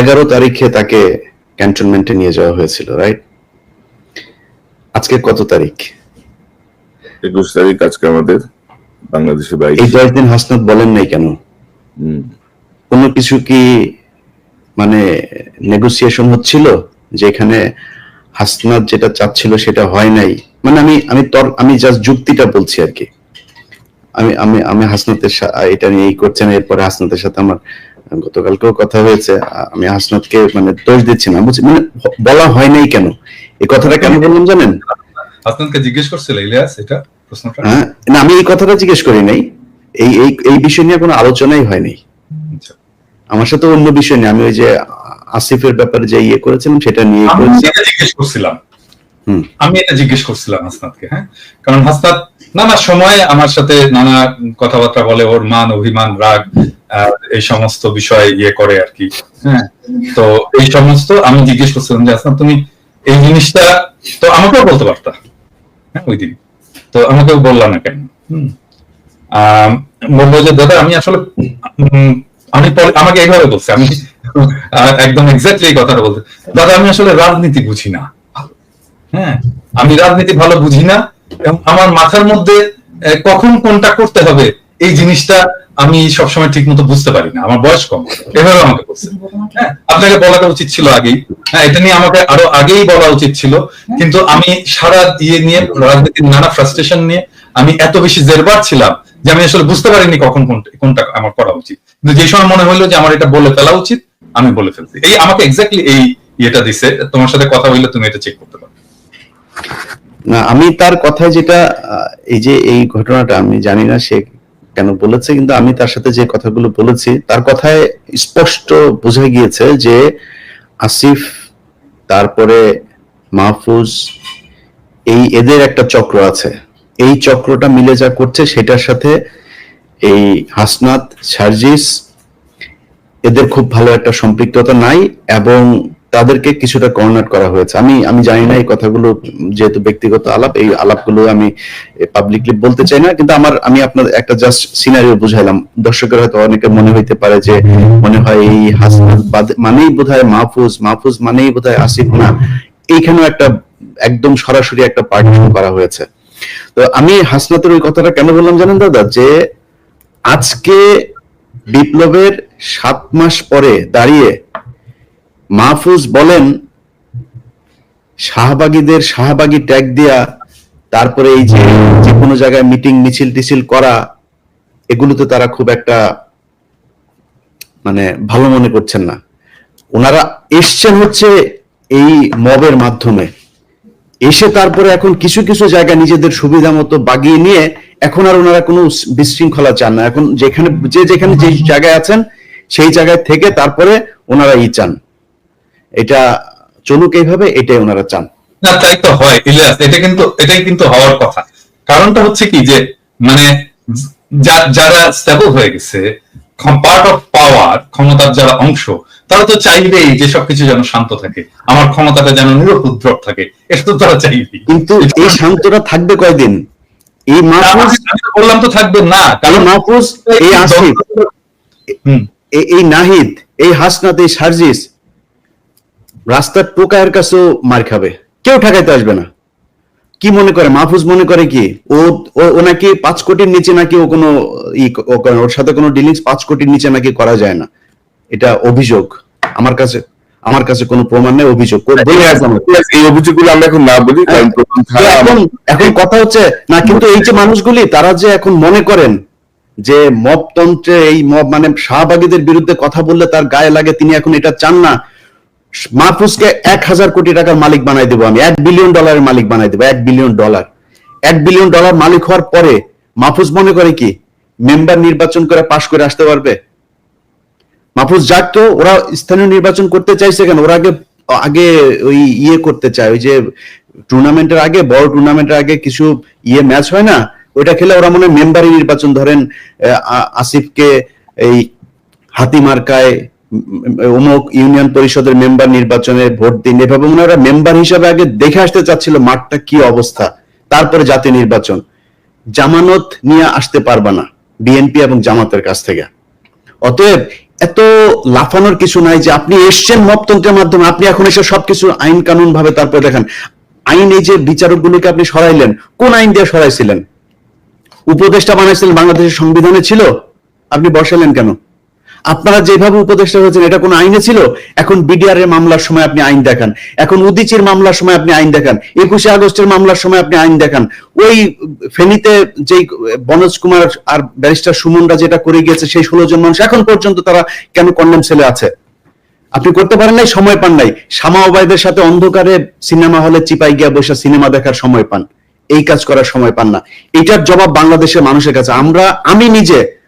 এগারো তারিখে তাকে ক্যান্টনমেন্টে নিয়ে যাওয়া হয়েছিল রাইট আজকে কত তারিখ? একুশ তারিখ আজকে আমাদের বাংলাদেশে বাইশ। এই দশ দিন হাসনাত বলেন নাই কেন? কিছু কি মানে নেগোসিয়েশন হচ্ছিল যেখানে হাসনাত যেটা চাচ্ছিল সেটা হয় নাই? মানে আমি আমি তর আমি জাস্ট যুক্তিটা বলছি আর কি। আমি আমি আমি হাসনাতের এটা নিয়ে এই করছেন এরপরে হাসনাতের সাথে আমার গতকালকেও কথা হয়েছে আমি হাসনাতকে মানে দোষ দিচ্ছি না বুঝছি মানে বলা হয় নাই কেন? এই কথাটা কেন বললাম জানেন? হাসনানকে জিজ্ঞেস করছিল ইলিয়াস এটা প্রশ্নটা? হ্যাঁ না আমি এই কথাটা জিজ্ঞেস করি নাই এই এই এই বিষয় নিয়ে কোনো আলোচনাই হয়নি আচ্ছা। আমার সাথে অন্য বিষয় নিয়ে আমি ওই যে আসিফের ব্যাপারে যে ইয়ে করেছিলাম সেটা নিয়ে জিজ্ঞেস করছিলাম। আমি এটা জিজ্ঞেস করছিলাম হাসনাতকে হ্যাঁ? কারণ হাসনাত নানা সময় আমার সাথে নানা কথাবার্তা বলে ওর মান অভিমান রাগ আহ, এই সমস্ত বিষয় ইয়ে করে আর কি। হ্যাঁ। তো এই সমস্ত আমি জিজ্ঞেস করছিলাম যে হাসনাত তুমি এই জিনিসটা তো আমাকেও বলতে পারতা? হ্যাঁ ওই দিন। তো আমাকেও বললাম না কেন। বলল যে দাদা আমি আসলে আমি আমাকে এইভাবে বলছে। আমি একদম এক্স্যাক্টলি এই কথাটা বলতে দাদা আমি আসলে রাজনীতি বুঝি না। হ্যাঁ আমি রাজনীতি ভালো বুঝি না। এবং আমার মাথার মধ্যে কখন কোনটা করতে হবে এই জিনিসটা আমি সবসময় ঠিক মতো বুঝতে পারি না। আমার বয়স কম। এভাবে আমাকে বলছে। হ্যাঁ আপনাকে বলাটা উচিত ছিল আগেই। হ্যাঁ এটা নিয়ে আমাকে আরও আগেই বলা উচিত ছিল। কিন্তু আমি সারা ইয়ে নিয়ে, রাজনীতির নানা ফ্রাস্ট্রেশন নিয়ে আমি এত বেশি জেরবার ছিলাম যে আমি আসলে বুঝতে পারিনি কখন কোনটা- আমার করা উচিত। কিন্তু যে সময় মনে হলো যে আমার এটা বলে ফেলা উচিত, আমি বলে ফেলছি। এই আমাকে এক্স্যাক্টলি এই ইয়েটা দিছে। তোমার সাথে কথা হইলে তুমি এটা চেক করতে পারো। না, আমি তার কথায় যেটা এই যে এই ঘটনাটা আমি জানি না সে কেন বলেছে, কিন্তু আমি তার সাথে যে কথাগুলো বলেছি, তার কথায় স্পষ্ট বোঝা গিয়েছে যে আসিফ, তারপরে মাহফুজ, এই এদের একটা চক্র আছে। এই চক্রটা মিলে যা করছে, সেটার সাথে এই হাসনাত, সার্জিস, এদের খুব ভালো একটা সম্পৃক্ততা নাই এবং তাদেরকে কিছুটা কর্নার করা হয়েছে। আমি আমি জানি না এই কথাগুলো যেহেতু ব্যক্তিগত আলাপ, এই আলাপগুলো আমি পাবলিকলি বলতে চাই না, কিন্তু আমার, আমি আপনার একটা জাস্ট সিনারিও বুঝাইলাম। দর্শকের হয়তো অনেকে মনে হইতে পারে যে মনে হয় এই হাসনাত মানেই বোধহয় মাহফুজ মাহফুজ মানেই বোধহয় আসিফ না। এইখানেও একটা একদম সরাসরি একটা পার্টিশন করা হয়েছে। তো আমি হাসনাতের ওই কথাটা কেন বললাম জানেন দাদা? যে আজকে বিপ্লবের সাত মাস পরে দাঁড়িয়ে মাহফুজ বলেন, শাহবাগীদের শাহবাগী ট্যাগ দেয়া তারপরে এই যে যে কোনো জায়গায় মিটিং মিছিল, টিছিল করা, এগুলোতে তারা খুব একটা মানে ভালো মনে করছেন না। ওনারা এসছেন হচ্ছে এই মবের মাধ্যমে। এসে তারপরে এখন কিছু কিছু জায়গা নিজেদের সুবিধা মতো বাগিয়ে নিয়ে এখন আর ওনারা কোনো বিশৃঙ্খলা চান না। এখন যেখানে যে যেখানে যে জায়গায় আছেন, সেই জায়গায় থেকে তারপরে ওনারা ই চান। এটা চলুক এইভাবে এটাই ওনারা চান। না তাই তো হয় ইলিয়াস এটা কিন্তু এটাই কিন্তু হওয়ার কথা। কারণটা হচ্ছে কি যে মানে যারা স্টেবল হয়ে গেছে পার্ট অফ পাওয়ার ক্ষমতার যারা অংশ তারা তো চাইবেই যে সবকিছু যেন শান্ত থাকে। আমার ক্ষমতাটা যেন নিরুপদ্রব থাকে এটা তো তারা চাইবেই। কিন্তু এই শান্তটা থাকবে কয়দিন? এই মাহফুজ বললাম তো থাকবে না কারণ মাহফুজ এই আসিফ এই নাহিদ এই হাসনাত এই সার্জিস রাস্তার টোকায়ের কাছেও মার খাবে। কেউ ঠেকাইতে আসবে না। কি মনে করে? মাহফুজ মনে করে কি? ও নাকি পাঁচ কোটির নিচে নাকি ও কোনো ই ওর সাথে কোনো ডিলিংস পাঁচ কোটির নিচে নাকি করা যায় না। এটা অভিযোগ। আমার কাছে আমার কাছে কোনো প্রমাণ নেই অভিযোগ। এই অভিযোগগুলো আমরা এখন না বলি তো এখন এখন কথা হচ্ছে না কিন্তু এই যে মানুষগুলি তারা যে এখন মনে করেন যে মবতন্ত্রে এই মব মানে শাহবাগীদের বিরুদ্ধে কথা বললে তার গায়ে লাগে তিনি এখন এটা চান না। মাহফুজকে এক হাজার কোটি টাকার মালিক বানাই দেবো আমি। এক বিলিয়ন ডলারের মালিক বানাই দেবো। এক বিলিয়ন ডলার এক বিলিয়ন ডলার মালিক হওয়ার পরে মাহফুজ মনে করে কি? মেম্বার নির্বাচন করে পাশ করে আসতে পারবে। মাহফুজ, যাক তো, ওরা স্থানীয় নির্বাচন করতে চাইছে কেন? ওরা আগে আগে ওই ইয়ে করতে চায়। ওই যে টুর্নামেন্টের আগে, বড় টুর্নামেন্টের আগে কিছু ইয়ে ম্যাচ হয় না? ওইটা খেলে ওরা মনে মেম্বারই নির্বাচন ধরেন আসিফকে এই হাতি মার্কায় অমুক ইউনিয়ন পরিষদের মেম্বার নির্বাচনে ভোট দিন এভাবে হয় মেম্বার হিসাবে আগে দেখে আসতে চাচ্ছিল মাঠটা কি অবস্থা, তারপরে জাতীয় নির্বাচন। জামানত নিয়ে আসতে পারবা না বিএনপি এবং জামাতের কাছ থেকে। অতএব এত লাফানোর কিছু নাই যে আপনি এসছেন মপতন্ত্রের মাধ্যমে, আপনি এখন এসে সবকিছু আইন কানুন ভাবে তারপরে দেখেন, আইন এই যে বিচারক গুলোকে আপনি সরাইলেন, কোন আইন দিয়ে সরাইছিলেন? উপদেষ্টা বানাইছিলেন, বাংলাদেশের সংবিধানে ছিল, আপনি বসালেন কেন? আপনারা যেভাবে উপদেষ্টা হয়েছেন, এটা কোন আইনে ছিল? এখন বিডিআর এর মামলার সময় আপনি আইন দেখান। এখন উদিচির মামলার সময় আপনি আইন দেখান। একুশে আগস্টের মামলার সময় আপনি আইন দেখান। ওই ফেনীতে যেই বনজ কুমার আর ব্যারিস্টার সুমনরা যেটা করে গিয়েছে, সেই ষোলো জন মানুষ এখন পর্যন্ত তারা কেন কন্ডেম সেলে আছে? আপনি করতে পারেন নাই, সময় পান নাই। শামা ওবায়দের সাথে অন্ধকারে সিনেমা হলে চিপাই গিয়া বসে সিনেমা দেখার সময় পান। এই কাজ করার সময় পান না। এটার জবাব বাংলাদেশের মানুষের কাছে। আমরা, আমি নিজে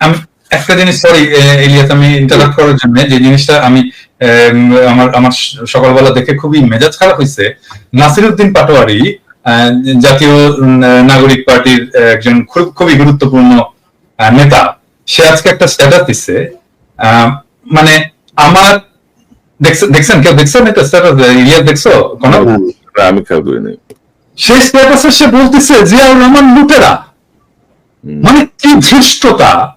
আমি একটা জিনিস সরি ইলিয়াস আমি ইন্টারাপ্ট করার জন্য যে জিনিসটা আমি আমার আমার সকালবেলা দেখে খুবই মেজাজ খারাপ হয়েছে নাসিরউদ্দিন পাটোয়ারি জাতীয় নাগরিক পার্টির একজন খুব- খুবই গুরুত্বপূর্ণ নেতা। সে আজকে একটা স্ট্যাটাস দিচ্ছে মানে আমার দেখছেন কেউ দেখছেন এটা স্ট্যাটাস ইলিয়াস দেখছ? কোন? আমি খেয়াল করি নাই। সেই স্ট্যাটাসে সে বলতেছে জিয়াউর রহমান লুটেরা। মানে কি ধৃষ্টতা?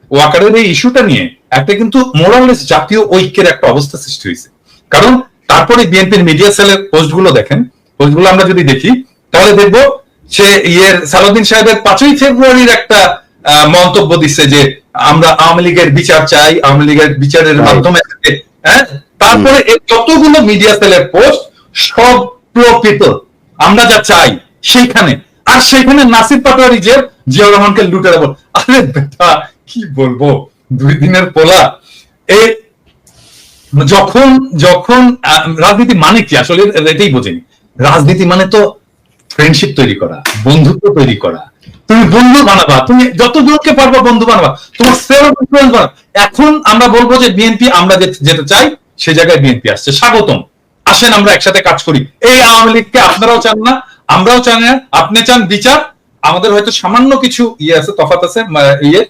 ওয়াকারের এই ইস্যুটা নিয়ে একটা কিন্তু মোরালেস জাতীয় ঐক্যের একটা অবস্থা সৃষ্টি হয়েছে। কারণ তারপরে বিএনপির মিডিয়া সেলের পোস্টগুলো দেখেন পোস্টগুলো আমরা যদি দেখি তাহলে দেখব সে ইয়ের সালাউদ্দিন সাহেবের পাঁচই ফেব্রুয়ারির একটা মন্তব্য দিচ্ছে যে আমরা আওয়ামী লীগের বিচার চাই আওয়ামী লীগের বিচারের মাধ্যমে হ্যাঁ? তারপরে যতগুলো মিডিয়া সেলের পোস্ট সব প্রকৃত। আমরা যা চাই সেইখানে। আর সেখানে নাসির পাটোয়ারি যে জিয়াউর রহমানকে লুটে দেবো আরে বেটা কি বলব? দুই দিনের পোলা। এই যখন যখন রাজনীতি মানে কি? আসলে এটাই বোঝেনি। রাজনীতি মানে তো ফ্রেন্ডশিপ তৈরি করা, বন্ধুত্ব তৈরি করা। তুমি বন্ধু বানাবা, তুমি যত জনকে পারবা বন্ধু বানাবা, তোমার সেলফ এখন আমরা বলব যে বিএনপি আমরা যেতে চাই, সে জায়গায় বিএনপি আসছে। স্বাগতম। আসেন, আমরা একসাথে কাজ করি। এই আওয়ামী লীগকে আপনারাও চান না, আমরাও চান না। আপনি চান বিচার। আমাদের হয়তো সামান্য কিছু ইয়ে আছে তফাত আছে ইয়ে।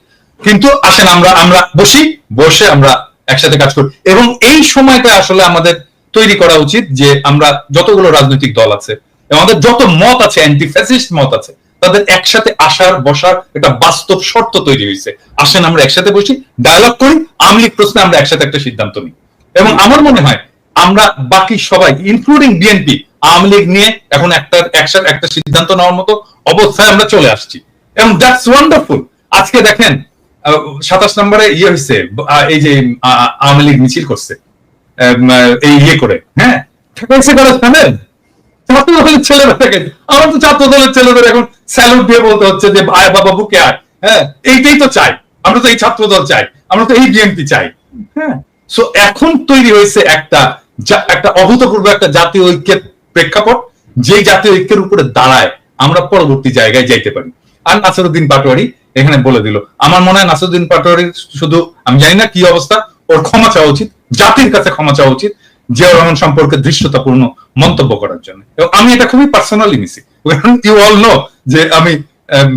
কিন্তু আসেন, আমরা আমরা বসি, বসে আমরা একসাথে কাজ করি। এবং এই সময়টা আসলে আমাদের তৈরি করা উচিত যে আমরা যতগুলো রাজনৈতিক দল আছে আমাদের যত মত আছে অ্যান্টি ফ্যাসিস্ট মত আছে, তাদের একসাথে আসার, বসার একটা বাস্তব শর্ত তৈরি হয়েছে। আসেন, আমরা একসাথে বসি ডায়ালগ করি, আওয়ামী লীগ প্রশ্নে আমরা একসাথে একটা সিদ্ধান্ত নিই। এবং আমার মনে হয়, আমরা বাকি সবাই ইনক্লুডিং বিএনপি আওয়ামী লীগ নিয়ে এখন একটা একসাথে একটা সিদ্ধান্ত নেওয়ার মতো অবস্থায় আমরা চলে আসছি। এবং দ্যাটস ওয়ান্ডারফুল আজকে দেখেন সাতাশ নম্বরে ইয়ে হয়েছে এই যে আওয়ামী লীগ মিছিল করছে। এই ইয়ে করে হ্যাঁ? ছাত্র দলের ছেলেরা থেকে। আমার তো ছাত্র দলের ছেলেদের এখন স্যালুট দিয়ে বলতে হচ্ছে যে, আয় বাবা, বুকে আয়। হ্যাঁ? এইটাই তো চাই। আমরা তো এই ছাত্র দল চাই। আমরা তো এই বিএনপি চাই। হ্যাঁ? সো এখন তৈরি হয়েছে একটা একটা অভূতপূর্ব একটা জাতীয় ঐক্যের প্রেক্ষাপট, যেই জাতীয় ঐক্যের উপরে দাঁড়ায়। আমরা পরবর্তী জায়গায় যাইতে পারি। আর নাসরুদ্দিন পাটোয়ারি এখানে বলে দিল। আমার মনে হয় নাসরুদ্দিন পাটোয়ারির শুধু, আমি জানি না কি অবস্থা, ওর ক্ষমা চাওয়া উচিত, জাতির কাছে ক্ষমা চাওয়া উচিত, জিয়াউর রহমান সম্পর্কে দৃশ্যতাপূর্ণ মন্তব্য করার জন্য। এবং আমি এটা খুবই পার্সোনালি নিছি। ইউ অল নো যে আমি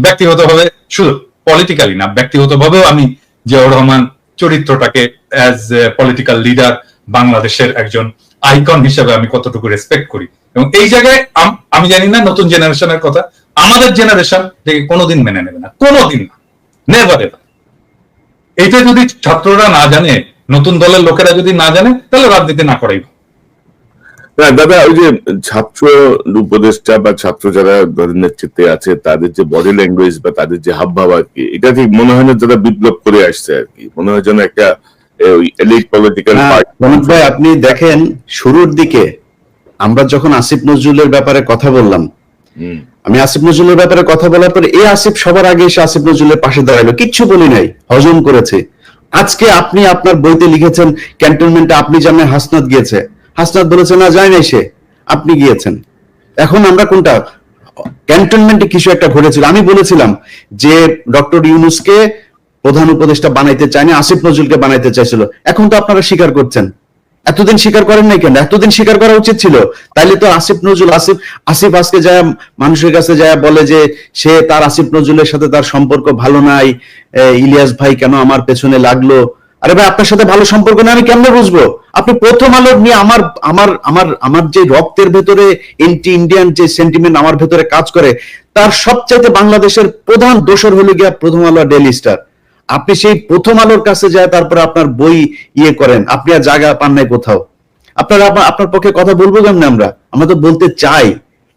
ব্যক্তিগতভাবে শুধু পলিটিক্যালি না, ব্যক্তিগতভাবেও আমি জিয়াউর রহমান চরিত্রটাকে অ্যাজ পলিটিক্যাল লিডার বাংলাদেশের একজন আইকন হিসেবে আমি কতটুকু রেসপেক্ট করি। এবং এই জায়গায় আমি জানি না নতুন জেনারেশনের কথা আমাদের জেনারেশন থেকে কোনোদিন মেনে নেবে না কোনোদিন না নেভার এভার এটা যদি ছাত্ররা না জানে নতুন দলের লোকেরা যদি না জানে তাহলে রাজনীতি না করাই দাদা ওই যে ছাত্র উপদেষ্টা বা ছাত্র যারা দলের নেতৃত্বে আছে তাদের যে বডি ল্যাঙ্গুয়েজ বা তাদের যে হাবভাব আর কি এটা ঠিক মনে হয় না যারা বিপ্লব করে আসছে আর কি। মনে হয় যেন একটা এলিট পলিটিক্যাল ভাই আপনি দেখেন শুরুর দিকে আমরা যখন আসিফ নজরুলের ব্যাপারে কথা বললাম আমি আসিফ নজরুলের ব্যাপারে কথা বলার পরে এই আসিফ সবার আগে এসে আসিফ নজরুলের পাশে দাঁড়াল কিচ্ছু বলি নাই, হজম করেছে। আজকে আপনি আপনার বইতে লিখেছেন, ক্যান্টনমেন্টে আপনি জানেন হাসনাত গিয়েছে। হাসনাত বলেছে, না, যায় নাই সে। আপনি গিয়েছেন। এখন আমরা কোনটা? ক্যান্টনমেন্টে কিছু একটা ঘটেছিল। আমি বলেছিলাম যে ডক্টর ইউনুসকে প্রধান উপদেষ্টা বানাইতে চায়নি, আসিফ নজরুলকে বানাইতে চাইছিল। এখন তো আপনারা স্বীকার করছেন। এতদিন স্বীকার করেন নাই কেন? এতদিন স্বীকার করা উচিত ছিল। তাইলে তো আসিফ নজরুল, আসিফ আসিফ আজকে যায় মানুষের কাছে যায় বলে যে সে তার আসিফ নজরুলের সাথে তার সম্পর্ক ভালো নাই ইলিয়াস ভাই কেন আমার পেছনে লাগল? আরে ভাই, আপনার সাথে ভালো সম্পর্ক নেই, আমি কেমনে বুঝব? আপনি প্রথম আলো নিয়ে আমার আমার আমার আমার যে রক্তের ভেতরে এন্টি ইন্ডিয়ান যে সেন্টিমেন্ট আমার ভেতরে কাজ করে, তার সবচাইতে বাংলাদেশের প্রধান দোষর হলো গিয়া প্রথম আলো ডেলি স্টার আপনি সেই প্রথম আলোর কাছে যায়, তারপরে আপনার বই ইয়ে করেন। আপনি আর জায়গা পান নাই কোথাও। আপনার আপনার- পক্ষে কথা বলব কেমনি আমরা? আমরা তো বলতে চাই।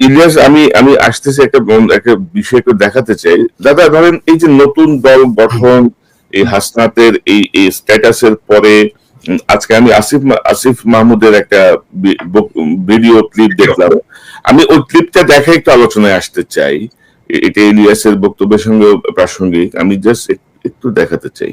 ইলিয়াস, আমি আমি আসতেছি একটা একটা বিষয় একটু দেখাতে চাই। দাদা, ধরেন এই যে নতুন দল গঠন, এই হাসনাতের এই এই স্ট্যাটাসের পরে আজকে আমি আসিফ আসিফ মাহমুদের একটা ভিডিও ক্লিপ দেখলাম। আমি ওই ক্লিপটা দেখে একটু আলোচনায় আসতে চাই। এটা ইলিয়াসের বক্তব্যের সঙ্গে প্রাসঙ্গিক। আমি জাস্ট একটু দেখাতে চাই।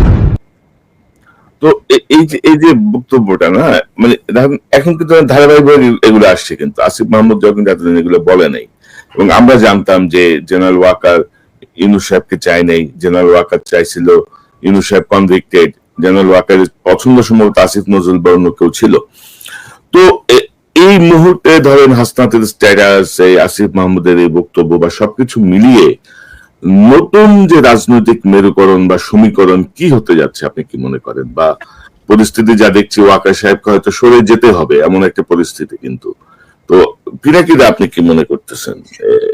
তো এই যে এই যে বক্তব্যটা, না? মানে এখন কিন্তু ধারাবাহিক এগুলো আসছে কিন্তু। আসিফ মাহমুদ যখন এতদিন এগুলো বলে নাই, এবং আমরা জানতাম যে জেনারেল ওয়াকার ইউনুস সাহেবকে চাই নাই, জেনারেল ওয়াকার চাইছিল ইউনুস সাহেব কনভিক্টেড জেনারেল ওয়াকারের পছন্দ সম্ভবত আসিফ নজরুল বা অন্য কেউ ছিল। তো এই মুহূর্তে ধরেন হাসনাতের স্ট্যাটাস এই আসিফ মাহমুদের এই বক্তব্য বা সবকিছু মিলিয়ে নতুন যে রাজনৈতিক মেরুকরণ বা সমীকরণ কি হতে যাচ্ছে আপনি কি মনে করেন? বা পরিস্থিতি যা দেখছি ওয়াকা সাহেবকে হয়তো সরে যেতে হবে এমন একটা পরিস্থিতি কিন্তু। তো পিনাকিদা আপনি কি মনে করতেছেন?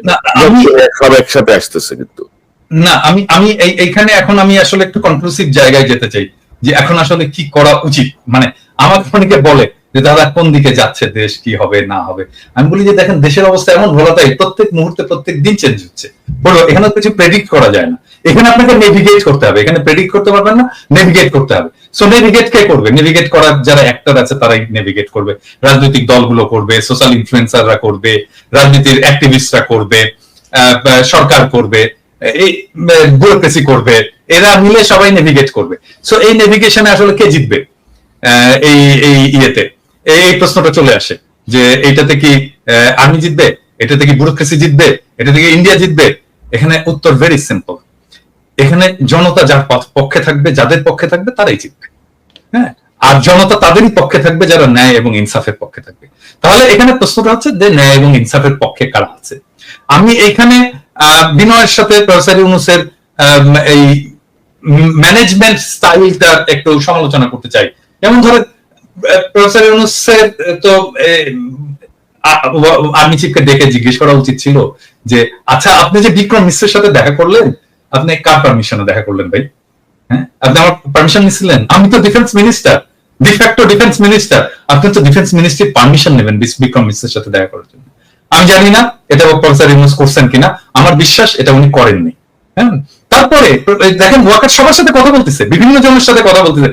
না, আমি- সব একসাথে আসতেছে কিন্তু। না আমি আমি এই এইখানে এখন আমি আসলে একটু কনক্লুসিভ জায়গায় যেতে চাই যে এখন আসলে কি করা উচিত? মানে আমাকে অনেকে বলে যে দাদা কোন দিকে যাচ্ছে, দেশ কি হবে, না হবে? আমি বলি যে দেখেন, দেশের অবস্থা এমন ভোলাটাই প্রত্যেক মুহূর্তে প্রত্যেক দিন চেঞ্জ হচ্ছে। বলো এখানে কিছু প্রেডিক্ট করা যায় না। এখানে আপনাকে নেভিগেট করতে হবে। এখানে প্রেডিক্ট করতে পারবেন না নেভিগেট করতে হবে। সো নেভিগেট কে করবে? নেভিগেট করার যারা অ্যাক্টর আছে, তারাই নেভিগেট করবে। রাজনৈতিক দলগুলো করবে সোশ্যাল ইনফ্লুয়েন্সাররা করবে, রাজনীতির অ্যাক্টিভিস্টরা করবে সরকার করবে, এই ব্যুরোক্রেসি করবে, এরা মিলে সবাই নেভিগেট করবে। সো এই নেভিগেশনে আসলে কে জিতবে? এই এই ইয়েতে। এই প্রশ্নটা চলে আসে যে এইটাতে কি আর্মি জিতবে? এটাতে কি ব্যুরোক্রেসি জিতবে? এটা থেকে ইন্ডিয়া জিতবে? এখানে উত্তর ভেরি সিম্পল এখানে জনতা যার পক্ষে থাকবে, যাদের পক্ষে থাকবে, তারাই জিতবে। হ্যাঁ? আর জনতা তাদেরই পক্ষে থাকবে যারা ন্যায় এবং ইনসাফের পক্ষে থাকবে। তাহলে এখানে প্রশ্নটা হচ্ছে যে ন্যায় এবং ইনসাফের পক্ষে কারা আছে? আমি এখানে বিনয়ের সাথে প্রফেসর ইউনুসের এই ম্যানেজমেন্ট স্টাইলটা একটু সমালোচনা করতে চাই। যেমন ধরেন প্রফেসর তো আর্মি চিফকে ডেকে জিজ্ঞেস করা উচিত ছিল যে আচ্ছা আপনি যে বিক্রম মিশ্রের সাথে দেখা করলেন, আপনি কার পারমিশনে দেখা করলেন ভাই? হ্যাঁ? আপনি আমার পারমিশন আমি তো defence minister de facto defence minister আপনি তো ডিফেন্স মিনিস্ট্রির পারমিশন নেবেন বিক্রম মিশ্রের সাথে দেখা করার জন্য। আমি জানি না এটা প্রফেসর ইউনুস করছেন কিনা। আমার বিশ্বাস এটা উনি করেননি। হ্যাঁ? তারপরে দেখেন ওয়াকার সবার সাথে কথা বলতেছে, বিভিন্ন জনের সাথে কথা বলতেছে।